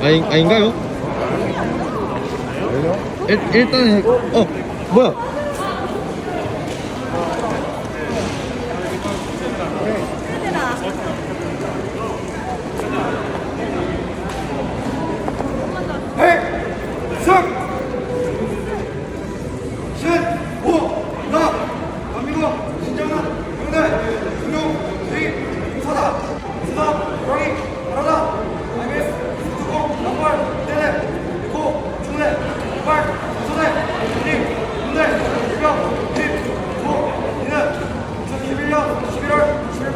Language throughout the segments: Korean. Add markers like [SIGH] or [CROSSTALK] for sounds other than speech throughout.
아니, 아닌가요? 일, 일단은 어 뭐야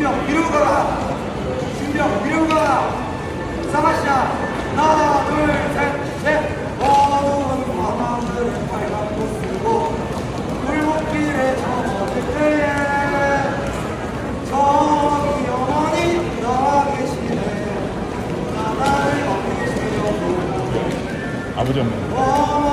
신병 위로 가라 신병 위로 가라 사마시아 하나 둘셋넷 어두운 밤하늘을 빨갛고 쓰고 골목길에 저어질 때에 저기 영원히 나와 계시네 나를 어디시려고 아버지 없는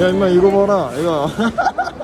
야 임마 이거 봐라 이거 [LAUGHS]